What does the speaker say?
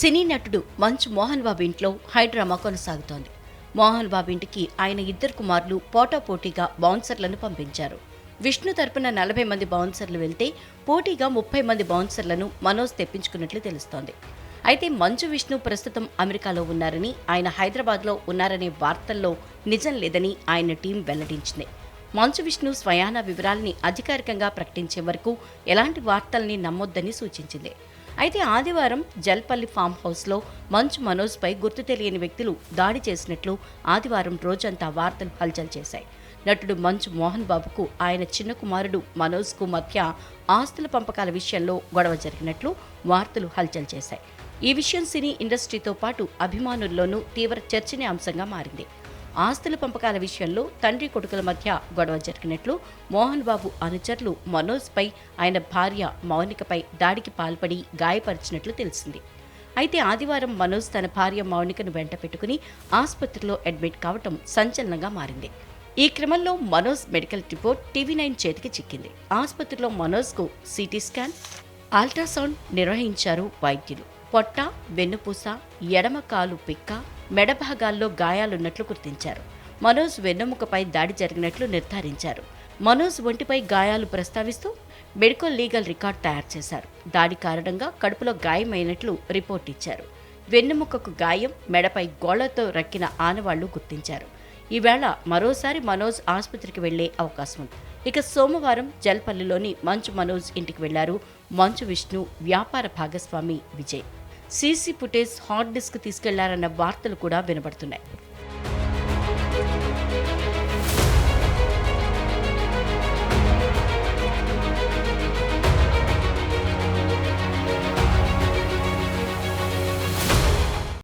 సినీ నటుడు మంచు మోహన్ బాబు ఇంట్లో హైడ్రామా కొనసాగుతోంది. మోహన్ బాబు ఇంటికి ఆయన ఇద్దరు కుమారులు పోటాపోటీగా బౌన్సర్లను పంపించారు. విష్ణు తరపున నలభై మంది బౌన్సర్లు వెళ్తే పోటీగా ముప్పై మంది బౌన్సర్లను మనోజ్ తెప్పించుకున్నట్లు తెలుస్తోంది. అయితే మంచు విష్ణు ప్రస్తుతం అమెరికాలో ఉన్నారని ఆయన హైదరాబాద్లో ఉన్నారనే వార్తల్లో నిజం లేదని ఆయన టీం వెల్లడించింది. మంచు విష్ణు స్వయాన వివరాల్ని అధికారికంగా ప్రకటించే వరకు ఎలాంటి వార్తల్ని నమ్మొద్దని సూచించింది. అయితే ఆదివారం జల్పల్లి ఫామ్ హౌస్లో మంచు మనోజ్పై గుర్తు తెలియని వ్యక్తులు దాడి చేసినట్లు ఆదివారం రోజంతా వార్తలు హల్చల్ చేశాయి. నటుడు మంచు మోహన్ బాబుకు ఆయన చిన్న కుమారుడు మనోజ్కు మధ్య ఆస్తుల పంపకాల విషయంలో గొడవ జరిగినట్లు వార్తలు హల్చల్ చేశాయి. ఈ విషయం సినీ ఇండస్ట్రీతో పాటు అభిమానుల్లోనూ తీవ్ర చర్చనీయాంశంగా మారింది. ఆస్తుల పంపకాల విషయంలో తండ్రి కొడుకుల మధ్య గొడవ జరిగినట్లు మోహన్ బాబు అనుచరులు మనోజ్పై ఆయన భార్య మౌనికపై దాడికి పాల్పడి గాయపరిచినట్లు తెలిసింది. అయితే ఆదివారం మనోజ్ తన భార్య మౌనికను వెంట పెట్టుకుని ఆసుపత్రిలో అడ్మిట్ కావటం సంచలనంగా మారింది. ఈ క్రమంలో Manoj medical report TV nine చేతికి చిక్కింది. ఆసుపత్రిలో మనోజ్కు సిటీ స్కాన్ అల్ట్రాసౌండ్ నిర్వహించారు వైద్యులు. పొట్ట వెన్నుపూస ఎడమ కాలు పిక్క మెడ భాగాల్లో గాయాలున్నట్లు గుర్తించారు. మనోజ్ వెన్నెముకపై దాడి జరిగినట్లు నిర్ధారించారు. మనోజ్ ఒంటిపై గాయాలు ప్రస్తావిస్తూ మెడికల్ లీగల్ రికార్డ్ తయారు చేశారు. దాడి కారణంగా కడుపులో గాయమైనట్లు రిపోర్ట్ ఇచ్చారు. వెన్నెముకకు గాయం మెడపై గోళ్ళతో రక్కిన ఆనవాళ్ళు గుర్తించారు. ఈవేళ మరోసారి మనోజ్ ఆసుపత్రికి వెళ్ళే అవకాశం ఉంది. ఇక సోమవారం జల్పల్లిలోని మంచు మనోజ్ ఇంటికి వెళ్ళారు మంచు విష్ణు వ్యాపార భాగస్వామి Vijay. CC footage hard disk తీసుకెళ్ళారన్న వార్తలు కూడా వినబడుతున్నాయి.